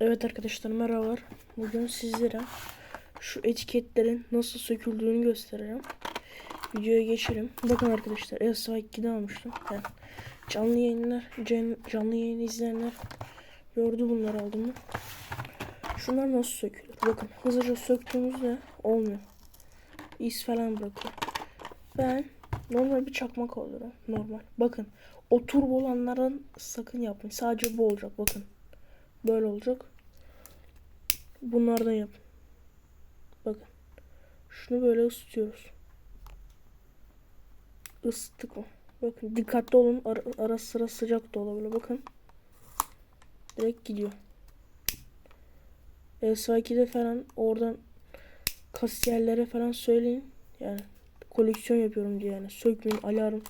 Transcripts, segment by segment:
Evet arkadaşlar merhabalar. Bugün sizlere şu etiketlerin nasıl söküldüğünü göstereceğim. Videoya geçelim. Bakın arkadaşlar ESA 2'de almıştım. Yani canlı yayınlar, can, canlı yayını izleyenler gördü bunları aldım mı? Şunlar nasıl sökülür? Bakın hızlıca söktüğümüzde olmuyor. İz falan bırakıyor. Ben normal bir çakmak alıyorum. Normal. Bakın o turbo olanların sakın yapmayın. Sadece bu olacak bakın. Böyle olacak. Bunlardan yapın. Bakın. Şunu böyle ısıtıyoruz. Isıttık mı? Bakın dikkatli olun. Ara, ara sıra sıcak da olabilir. Bakın. Direkt gidiyor. S2'de falan oradan kasiyerlere falan söyleyin. Yani koleksiyon yapıyorum diye yani. Sökmeyin alarm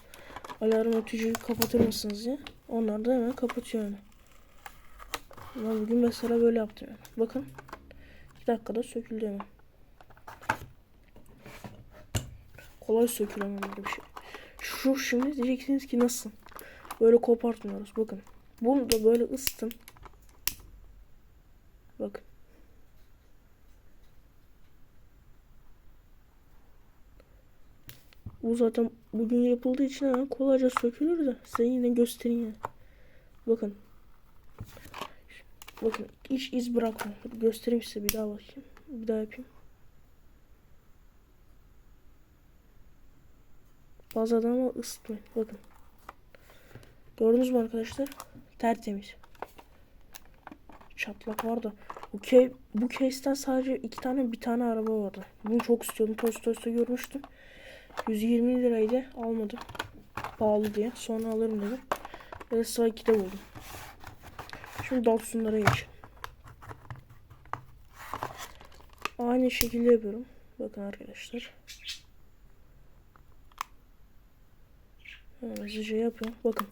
alarm ötücüyü kapatır mısınız diye. Onlar da hemen kapatıyor yani. Ben bugün mesela böyle yaptım. Bakın. 2 dakikada söküldü hemen. Kolay sökülen böyle bir şey. Şu şimdi diyeceksiniz ki nasıl? Böyle kopartmıyoruz. Bakın. Bunu da böyle ısıtın. Bakın. Bu zaten bugün yapıldığı için kolayca sökülür de size yine göstereyim yani. Bakın. Bakın hiç iz bırakma. Göstereyim size bir daha bakayım. Bir daha yapayım. Fazladan ama ısıtmayın. Bakın. Gördünüz mü arkadaşlar? Tertemiz. Çatlak var da. Bu, ke bu case'ten sadece iki tane bir tane araba vardı. Bunu çok istiyordum. Tostos'ta görmüştüm. 120 liraydı. Almadım. Pahalı diye. Sonra alırım dedim. Ve sıra 2'de buldum. Şimdi Datsun'lara geçelim. Aynı şekilde yapıyorum. Bakın arkadaşlar. Hızlıca yapıyorum. Bakın.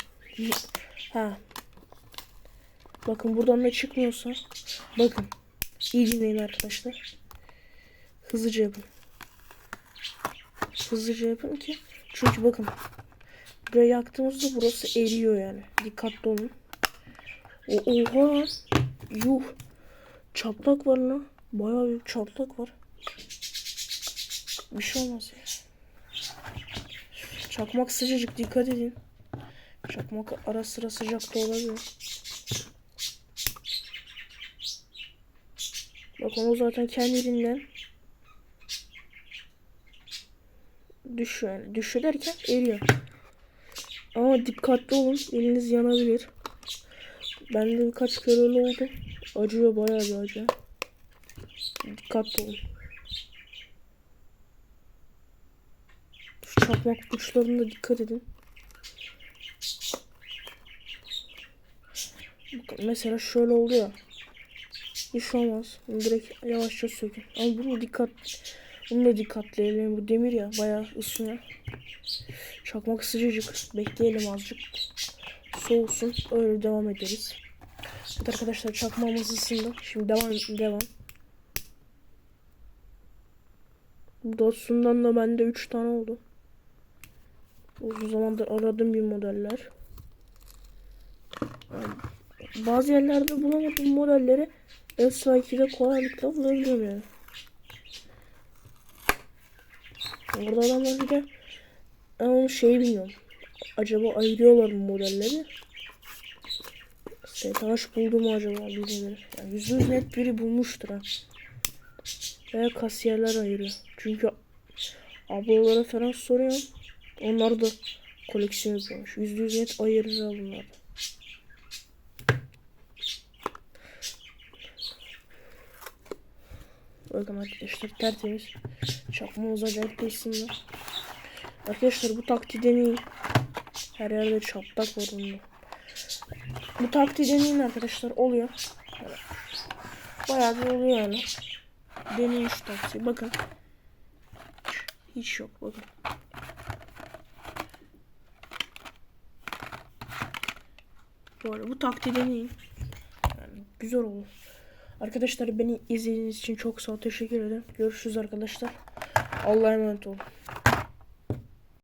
Ha. Bakın buradan da çıkmıyorsa. Bakın. İyi dinleyin arkadaşlar. Hızlıca yapın. Hızlıca yapın ki. Çünkü bakın. Buraya yaktığımızda burası eriyor yani. Dikkatli olun. Oha. Yuh. Çatlak var lan. Bayağı büyük çatlak var. Bir şey olmaz ya. Çakmak sıcacık dikkat edin. Çakmak ara sıra sıcak da olabilir. Bakın o zaten kendiliğinden düşüyor yani. Düşüyor derken eriyor. Ama dikkatli olun. Eliniz yanabilir. Ben de birkaç kere öyle oldu. Acıyor bayağı bir acı. Dikkatli olun. Şu çakmak uçlarına dikkat edin. Mesela şöyle oldu ya. Hiç olmaz. Bunu direkt yavaşça sökün. Ama bunu dikkat bunu da dikkatli edelim. Bu demir ya bayağı ısınıyor. Çakmak sıcacık. Bekleyelim azıcık. Soğusun. Öyle devam ederiz. Evet arkadaşlar çakmağımız ısındı. Şimdi devam devam. Datsun'dan da bende 3 tane oldu. Uzun zamandır aradığım bir modeller. Bazı yerlerde bulamadığım modelleri S2'de kolaylıkla bulabiliyorum yani. Orada adamlar bir de ben bilmiyorum. Acaba ayırıyorlar mı modelleri? STH buldu mu acaba birileri? Yani yüzde yüz net biri bulmuştur ha. Veya kasiyerler ayırıyor. Çünkü ablalara falan soruyorum. Onlar da koleksiyon yapıyormuş. Yüzde yüz net ayırır bunlar. Bakın arkadaşlar tertemiz. Çakmamız acayip ısındı. Arkadaşlar bu taktiği deneyin. Her yerde çatlak var bunda. Bu taktiği deneyin arkadaşlar. Oluyor. Evet. Bayağı bir oluyor yani. Deneyin şu taktiği. Bakın. Hiç yok bakın. Böyle bu taktiği deneyin. Yani güzel olur. Arkadaşlar beni izlediğiniz için çok sağ ol. Teşekkür ederim. Görüşürüz arkadaşlar. Allah'a emanet olun.